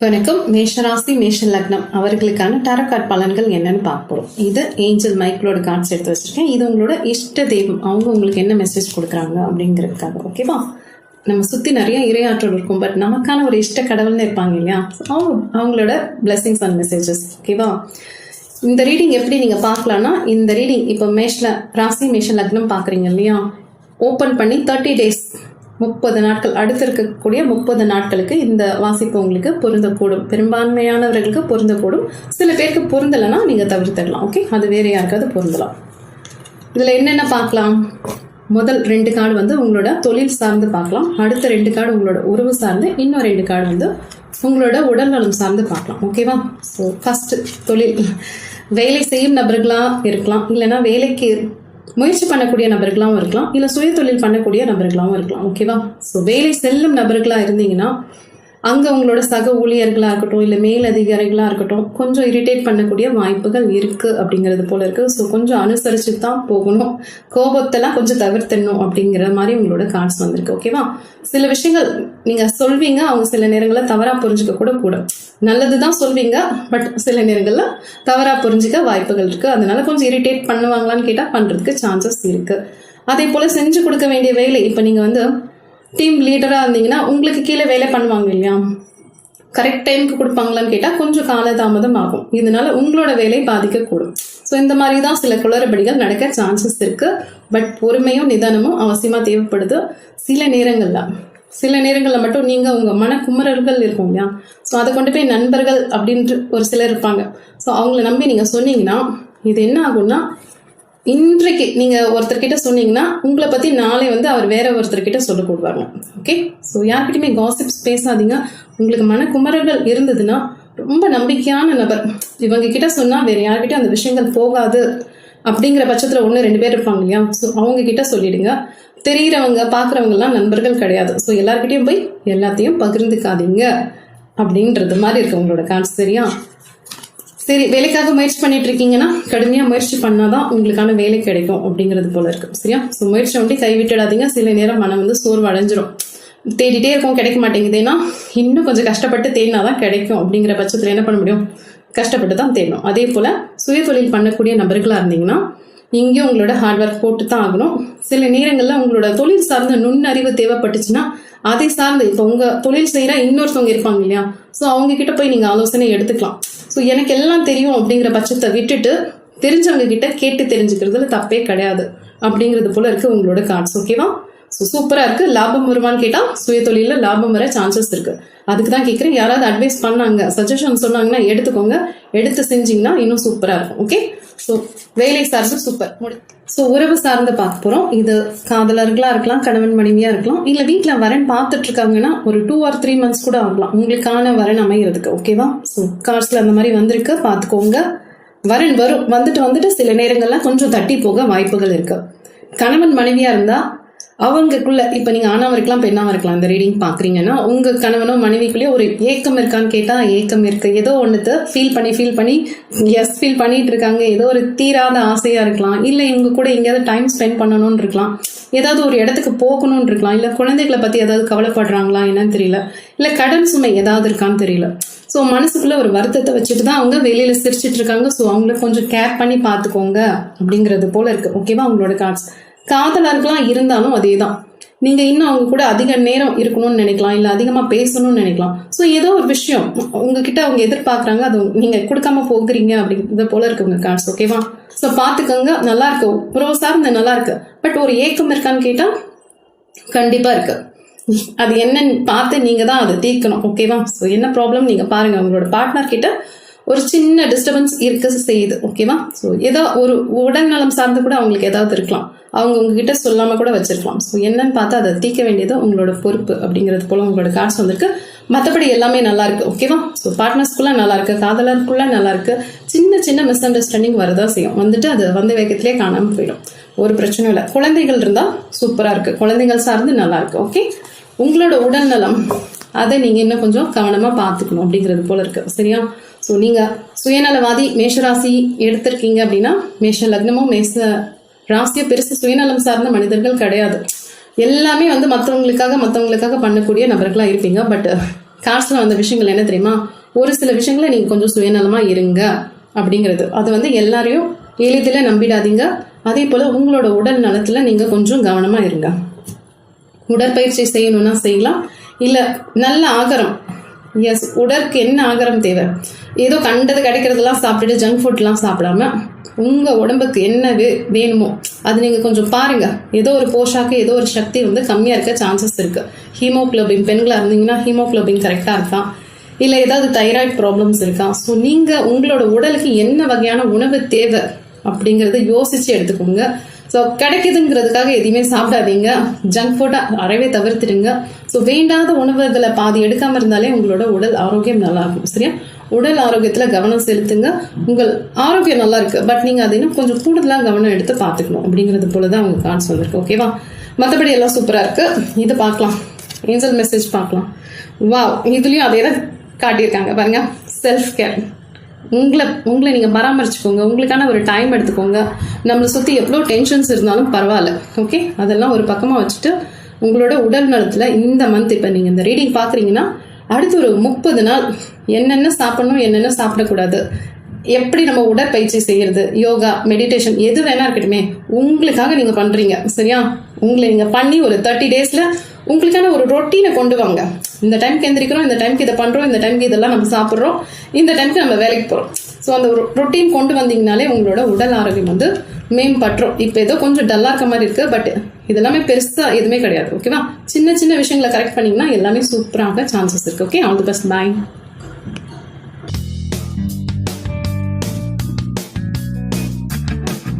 வணக்கம். மேஷராசி மேஷ லக்னம் அவர்களுக்கான டாரோ கார்ட் பலன்கள் என்னன்னு பார்க்க இது ஏஞ்சல் மைக்கிளோட கார்ட்ஸ் எடுத்து வச்சிருக்கேன். இது உங்களோட இஷ்ட தெய்வம். அவங்க உங்களுக்கு என்ன மெசேஜ் கொடுக்குறாங்க அப்படிங்கிறதுக்காக ஓகேவா நம்ம சுற்றி நிறைய இரையாற்றல் இருக்கும். பட் நமக்கான ஒரு இஷ்ட கடவுள்னு இருப்பாங்க இல்லையா? அவங்க அவங்களோட பிளெஸிங்ஸ் அண்ட் மெசேஜஸ் ஓகேவா இந்த ரீடிங் எப்படி நீங்கள் பார்க்கலான்னா இந்த ரீடிங் இப்போ மேஷில் ராசி மேஷ லக்னம் பார்க்குறீங்க இல்லையா? ஓப்பன் பண்ணி தேர்ட்டி டேஸ் முப்பது நாட்கள் அடுத்து இருக்கக்கூடிய முப்பது நாட்களுக்கு இந்த வாசிப்பு உங்களுக்கு பொருந்தக்கூடும். பெரும்பான்மையானவர்களுக்கு பொருந்தக்கூடும். சில பேருக்கு பொருந்தலைன்னா நீங்கள் தவிர்த்திடலாம் ஓகே அது வேறு யாருக்காவது பொருந்தலாம். இதில் என்னென்ன பார்க்கலாம்? முதல் ரெண்டு கார்டு வந்து உங்களோட தொழில் சார்ந்து பார்க்கலாம். அடுத்த ரெண்டு கார்டு உங்களோட உறவு சார்ந்து இன்னும் ரெண்டு கார்டு வந்து உங்களோட உடல் நலம் சார்ந்து பார்க்கலாம் ஓகேவா ஸோ ஃபஸ்ட்டு தொழில். வேலை செய்யும் நபர்களாக இருக்கலாம் இல்லைன்னா வேலைக்கு முயற்சி பண்ணக்கூடிய நபர்களாகவும் இருக்கலாம் இல்லை சுய தொழில் பண்ணக்கூடிய நபர்களாகவும் இருக்கலாம் ஓகேவா ஸோ வேலை செல்லும் நபர்களாக இருந்தீங்கன்னா அங்கே அவங்களோட சக ஊழியர்களாக இருக்கட்டும் இல்லை மேலதிகாரிகளாக இருக்கட்டும் கொஞ்சம் இரிட்டேட் பண்ணக்கூடிய வாய்ப்புகள் இருக்குது அப்படிங்கிறது போல இருக்குது ஸோ கொஞ்சம் அனுசரித்து தான் போகணும். கோபத்தெல்லாம் கொஞ்சம் தவிர்த்தணும் அப்படிங்கிற மாதிரி உங்களோட கார்ட்ஸ் வந்திருக்கு ஓகேவா சில விஷயங்கள் நீங்கள் சொல்வீங்க அவங்க சில நேரங்களில் தவறாக புரிஞ்சுக்க கூட கூடும் நல்லது தான் சொல்வீங்க பட் சில நேரங்களில் தவறாக புரிஞ்சுக்க வாய்ப்புகள் இருக்குது அதனால கொஞ்சம் இரிட்டேட் பண்ணுவாங்களான்னு கேட்டால் பண்ணுறதுக்கு சான்சஸ் இருக்குது அதே போல் செஞ்சு கொடுக்க வேண்டிய வேலை இப்போ நீங்கள் வந்து டீம் லீடராக இருந்தீங்கன்னா உங்களுக்கு கீழே வேலை பண்ணுவாங்க இல்லையா? கரெக்ட் டைமுக்கு கொடுப்பாங்களான்னு கேட்டால் கொஞ்சம் காலதாமதம் ஆகும். இதனால உங்களோட வேலை பாதிக்கக்கூடும். ஸோ இந்த மாதிரி தான் சில குளறுபடிகள் நடக்க சான்சஸ் இருக்குது பட் பொறுமையும் நிதானமும் அவசியமாக தேவைப்படுது. சில நேரங்களில் சில நேரங்களில் மட்டும் நீங்கள் உங்கள் மன குமரர்கள் இருக்கும் இல்லையா? ஸோ அதை கொண்டு போய் நண்பர்கள் அப்படின்ட்டு ஒரு சிலர் இருப்பாங்க. ஸோ அவங்கள நம்பி நீங்கள் சொன்னீங்கன்னா இது என்ன ஆகும்னா இன்றைக்கு நீங்கள் ஒருத்தர்கிட்ட சொன்னீங்கன்னா உங்களை பற்றி நாளை வந்து அவர் வேற ஒருத்தர்கிட்ட சொல்ல கொடுப்பாங்க ஓகே ஸோ யார்கிட்டயுமே காசிப்ஸ் பேசாதீங்க. உங்களுக்கு மனக்குமரர்கள் இருந்ததுன்னா ரொம்ப நம்பிக்கையான நபர். இவங்க கிட்ட சொன்னால் வேற யார்கிட்டயும் அந்த விஷயங்கள் போகாது அப்படிங்கிற பட்சத்தில் ஒன்று ரெண்டு பேர் இருப்பாங்க இல்லையா? ஸோ அவங்க கிட்ட சொல்லிடுங்க. தெரிகிறவங்க பார்க்குறவங்கலாம் நண்பர்கள் கிடையாது. ஸோ எல்லார்கிட்டையும் போய் எல்லாத்தையும் பகிர்ந்துக்காதீங்க. அப்படின்றது மாதிரி இருக்கு உங்களோட கான்ஸ் சரியா? சரி வேலைக்காக முயற்சி பண்ணிட்டு இருக்கீங்கன்னா கடுமையாக முயற்சி பண்ணாதான் உங்களுக்கான வேலை கிடைக்கும் அப்படிங்கிறது போல இருக்கு. சரியா? ஸோ முயற்சி வந்து கைவிட்டுடாதீங்க சில நேரம் மனம் வந்து சோர்வு அடைஞ்சிரும். தேடிட்டே இருக்கும் கிடைக்க மாட்டேங்குதுன்னா இன்னும் கொஞ்சம் கஷ்டப்பட்டு தேடினா தான் கிடைக்கும் அப்படிங்கிற பட்சத்தில் என்ன பண்ண முடியும்? கஷ்டப்பட்டு தான் தேடணும். அதே போல் சுய தொழில் பண்ணக்கூடிய நபர்களாக இருந்தீங்கன்னா இங்கேயும் உங்களோட ஹார்ட் ஒர்க் போட்டு தான் ஆகணும். சில நேரங்களில் உங்களோட தொழில் சார்ந்த நுண்ணறிவு தேவைப்பட்டுச்சுன்னா அதை சார்ந்து இப்போ உங்கள் தொழில் செய்கிற இன்னொருத்தவங்க இருப்பாங்க இல்லையா? ஸோ அவங்க கிட்ட போய் நீங்கள் ஆலோசனை எடுத்துக்கலாம். ஸோ எனக்கு எல்லாம் தெரியும் அப்படிங்கிற பட்சத்தை விட்டுட்டு தெரிஞ்சவங்க கிட்ட கேட்டு தெரிஞ்சுக்கிறதுல தப்பே கிடையாது. அப்படிங்கிறது போல இருக்கு உங்களோட கார்ட்ஸ் ஓகேவா ஸோ சூப்பராக இருக்குது லாபம் வருமான்னு கேட்டால் சுய தொழிலில் லாபம் வர சான்சஸ் இருக்கு. அதுக்கு தான் கேட்குறேன் யாராவது அட்வைஸ் பண்ணாங்க சஜஷன் சொன்னாங்கன்னா எடுத்துக்கோங்க. எடுத்து செஞ்சிங்கன்னா இன்னும் சூப்பராக இருக்கும். ஓகே ஸோ வேலை சார்ந்து சூப்பர் ஸோ உறவு சார்ந்து பார்க்க போகிறோம் இது காதலர்களாக இருக்கலாம் கணவன் மனைவியாக இருக்கலாம் இல்லை வீட்டில் வரன் பார்த்துட்டு இருக்காங்கன்னா ஒரு டூ ஆர் த்ரீ மந்த்ஸ் கூட ஆகலாம் உங்களுக்கான வரன் அமைகிறதுக்கு ஓகேவா ஸோ கார்ஸில் அந்த மாதிரி வந்திருக்கு. பார்த்துக்கோங்க. வரன் வரும். வந்துட்டு வந்துட்டு சில நேரங்கள்லாம் கொஞ்சம் தட்டி போக வாய்ப்புகள் இருக்குது கணவன் மனைவியாக இருந்தால் அவங்களுக்குள்ள இப்போ நீங்கள் ஆணாவும் இருக்கலாம் பெண்ணாக இருக்கலாம் இந்த ரீடிங் பார்க்குறீங்கன்னா உங்கள் கணவனோ மனைவிக்குள்ளேயே ஒரு ஏக்கம் இருக்கான்னு கேட்டால் ஏக்கம் இருக்கு. ஏதோ ஒன்றுத்த ஃபீல் பண்ணி ஃபீல் பண்ணி எஸ் ஃபீல் பண்ணிட்டு இருக்காங்க. ஏதோ ஒரு தீராத ஆசையாக இருக்கலாம். இல்லை இவங்க கூட எங்கேயாவது டைம் ஸ்பெண்ட் பண்ணணும்னு இருக்கலாம். ஏதாவது ஒரு இடத்துக்கு போகணும்னு இருக்கலாம். இல்லை குழந்தைகளை பற்றி ஏதாவது கவலைப்படுறாங்களா என்னன்னு தெரியல. இல்லை கடன் சுமை ஏதாவது இருக்கான்னு தெரியல. ஸோ மனசுக்குள்ள ஒரு வருத்தத்தை வச்சுட்டு தான் அவங்க வெளியில சிரிச்சிட்டு இருக்காங்க. ஸோ அவங்கள கொஞ்சம் கேர் பண்ணி பார்த்துக்கோங்க அப்படிங்கிறது போல இருக்குது ஓகேவா அவங்களோட கார்ட்ஸ் காதலர்களாக இருந்தாலும் அதே தான் நீங்க இன்னும் அவங்க கூட அதிக நேரம் இருக்கணும்னு நினைக்கலாம் இல்ல அதிகமா பேசணும்னு நினைக்கலாம். ஸோ ஏதோ ஒரு விஷயம் உங்ககிட்ட அவங்க எதிர்பார்க்கறாங்க அது நீங்க கொடுக்காம போகிறீங்க அப்படிங்கிறத போல இருக்கு உங்க கார்ட்ஸ் ஓகேவா ஸோ பார்த்துக்கோங்க நல்லா இருக்கு. உறவு சார்ந்த நல்லா இருக்கு. பட் ஒரு ஏக்கம் இருக்கான்னு கேட்டா கண்டிப்பா இருக்கு. அது என்னன்னு பார்த்து நீங்க தான் அதை தீர்க்கணும் ஓகேவா ஸோ என்ன ப்ராப்ளம் நீங்க பாருங்க உங்களோட பார்ட்னர் கிட்ட ஒரு சின்ன டிஸ்டர்பன்ஸ் இருக்க செய்யுது ஓகேவா ஸோ ஏதோ ஒரு உடல் நலம் சார்ந்து கூட அவங்களுக்கு ஏதாவது இருக்கலாம். அவங்க உங்ககிட்ட சொல்லாமல் கூட வச்சிருக்கலாம். ஸோ என்னன்னு பார்த்து அதை தீர்க்க வேண்டியது உங்களோட பொறுப்பு அப்படிங்கிறது போல உங்களோட காசு வந்திருக்கு. மற்றபடி எல்லாமே நல்லா இருக்கு ஓகேவா ஸோ பார்ட்னர்ஸ்குள்ள நல்லா இருக்கு காதலருக்குள்ள நல்லா இருக்கு. சின்ன சின்ன மிஸ் அண்டர்ஸ்டாண்டிங் வரதா செய்யும். வந்துட்டு அது வந்த வேகத்திலே காணாமல் போயிடும். ஒரு பிரச்சனையும் இல்லை. குழந்தைகள் இருந்தால் சூப்பராக இருக்கு. குழந்தைகள் சார்ந்து நல்லா இருக்கு ஓகே உங்களோட உடல் நலம் அதை நீங்கள் இன்னும் கொஞ்சம் கவனமாக பார்த்துக்கணும் அப்படிங்கிறது போல இருக்கு. சரியா? ஸோ நீங்கள் சுயநலவாதி மேஷராசி எடுத்திருக்கீங்க அப்படின்னா மேஷ லக்னமும் மேஷ ராசியை பெருசு சுயநலம் சார்ந்த மனிதர்கள் கிடையாது. எல்லாமே வந்து மற்றவங்களுக்காக மற்றவங்களுக்காக பண்ணக்கூடிய நபர்களாக இருப்பீங்க. பட் காசில் வந்த விஷயங்கள் என்ன தெரியுமா? ஒரு சில விஷயங்களை நீங்கள் கொஞ்சம் சுயநலமாக இருங்க அப்படிங்கிறது. அது வந்து எல்லாரையும் எளிதில் நம்பிடாதீங்க. அதே போல் உங்களோட உடல் நலத்தில் நீங்கள் கொஞ்சம் கவனமாக இருங்க. உடற்பயிற்சி செய்யணும்னா செய்யலாம். இல்லை நல்ல ஆகாரம் எஸ் உடலுக்கு என்ன ஆகாரம் தேவை? ஏதோ கண்டது கிடைக்கிறதெல்லாம் சாப்பிட்டுட்டு ஜங்க் ஃபுட்லாம் சாப்பிடாம உங்கள் உடம்புக்கு என்ன வே வேணுமோ அது நீங்கள் கொஞ்சம் பாருங்கள் ஏதோ ஒரு போஷாக்கு ஏதோ ஒரு சக்தி வந்து கம்மியாக இருக்க சான்சஸ் இருக்குது ஹீமோக்ளோபின் பெண்களாக இருந்தீங்கன்னா ஹீமோக்ளோபின் கரெக்டாக இருக்கா இல்லை ஏதாவது தைராய்டு ப்ராப்ளம்ஸ் இருக்கா? ஸோ நீங்கள் உங்களோட உடலுக்கு என்ன வகையான உணவு தேவை அப்படிங்கிறத யோசித்து எடுத்துக்கோங்க. ஸோ கிடைக்குதுங்கிறதுக்காக எதையுமே சாப்பிடாதீங்க. ஜங்க் ஃபுட்டை அறவே தவிர்த்துடுங்க. ஸோ வேண்டாத உணவுகளை பாதி எடுக்காமல் இருந்தாலே உங்களோட உடல் ஆரோக்கியம் நல்லா இருக்கும். சரியா? உடல் ஆரோக்கியத்தில் கவனம் செலுத்துங்க. உங்கள் ஆரோக்கியம் நல்லா இருக்குது பட் நீங்கள் அதை இன்னும் கொஞ்சம் கூடுதலாக கவனம் எடுத்து பார்த்துக்கணும். அப்படிங்கிறது போல தான் உங்கள் கார்ட்ஸ் வந்திருக்கு ஓகேவா மற்றபடி எல்லாம் சூப்பராக இருக்குது இது பார்க்கலாம். ஏஞ்சல் மெசேஜ் பார்க்கலாம். வாவ் இதுலேயும் அதே தான் காட்டியிருக்காங்க. பாருங்கள் செல்ஃப் கேர் உங்களை உங்களை நீங்கள் பராமரிச்சுக்கோங்க. உங்களுக்கான ஒரு டைம் எடுத்துக்கோங்க. நம்மளை சுற்றி எவ்வளோ டென்ஷன்ஸ் இருந்தாலும் பரவாயில்ல. ஓகே அதெல்லாம் ஒரு பக்கமாக வச்சுட்டு உங்களோட உடல் நலத்தில் இந்த மந்த் இப்போ நீங்கள் இந்த ரீடிங் பார்க்குறீங்கன்னா அடுத்து ஒரு முப்பது நாள் என்னென்ன சாப்பிடணும் என்னென்ன சாப்பிடக்கூடாது எப்படி நம்ம உடற்பயிற்சி செய்யறது யோகா மெடிடேஷன் எது வேணா இருக்கட்டுமே உங்களுக்காக நீங்க பண்றீங்க. சரியா? உங்களை நீங்க பண்ணி ஒரு தேர்ட்டி டேஸ்ல உங்களுக்கான ஒரு ரொட்டீனை கொண்டு வாங்க. இந்த டைம்க்கு எந்திரிக்கிறோம் இந்த டைம்க்கு இதை பண்ணுறோம் இந்த டைம்க்கு இதெல்லாம் நம்ம சாப்பிட்றோம். இந்த டைம்க்கு நம்ம வேலைக்கு போகிறோம் ஸோ அந்த ரொட்டீன் கொண்டு வந்தீங்கனாலே உங்களோட உடல் ஆரோக்கியம் வந்து மேம்பட்டுரும். இப்போ ஏதோ கொஞ்சம் டல்லாக இருக்க மாதிரி இருக்குது பட் இதெல்லாமே பெருசாக எதுவுமே கிடையாது ஓகேவா சின்ன சின்ன விஷயங்களை கரெக்ட் பண்ணிங்கன்னா எல்லாமே சூப்பராக சான்சஸ் இருக்குது okay all the best bye